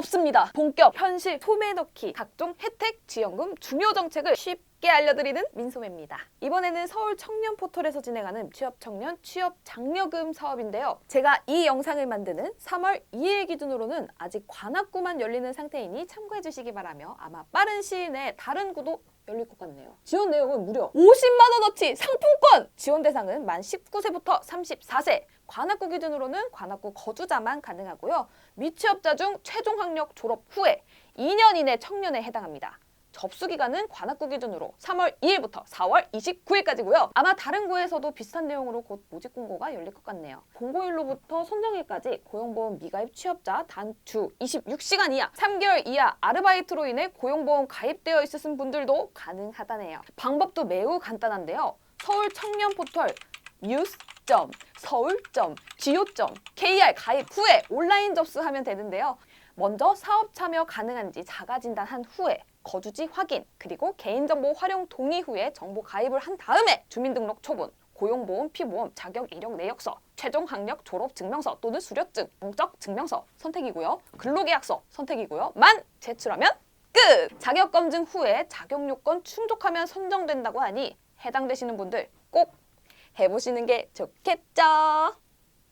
없습니다. 본격 현실 소매 넣기 각종 혜택 지원금 중요 정책을 쉽게 알려드리는 민소매입니다. 이번에는 서울 청년 포털에서 진행하는 취업 청년 취업 장려금 사업인데요. 제가 이 영상을 만드는 3월 2일 기준으로는 아직 관악구만 열리는 상태이니 참고해 주시기 바라며 아마 빠른 시일 내에 다른 구도 열릴 것 같네요. 지원 내용은 무려 50만 원어치 상품권! 지원 대상은 만 19세부터 34세, 관악구 기준으로는 관악구 거주자만 가능하고요. 미취업자 중 최종 학력 졸업 후에 2년 이내 청년에 해당합니다. 접수 기간은 관악구 기준으로 3월 2일부터 4월 29일까지고요. 아마 다른 구에서도 비슷한 내용으로 곧 모집 공고가 열릴 것 같네요. 공고일로부터 선정일까지 고용보험 미가입 취업자 단주 26시간 이하, 3개월 이하 아르바이트로 인해 고용보험 가입되어 있으신 분들도 가능하다네요. 방법도 매우 간단한데요. 서울 청년 포털 news.서울.go.kr 가입 후에 온라인 접수하면 되는데요. 먼저 사업 참여 가능한지 자가 진단한 후에 거주지 확인 그리고 개인정보 활용 동의 후에 정보 가입을 한 다음에 주민등록 초본 고용보험, 피보험, 자격 이력 내역서, 최종 학력 졸업 증명서 또는 수료증, 공적 증명서 선택이고요. 근로계약서 선택이고요. 만 제출하면 끝! 자격 검증 후에 자격 요건 충족하면 선정된다고 하니 해당되시는 분들 꼭 해보시는 게 좋겠죠.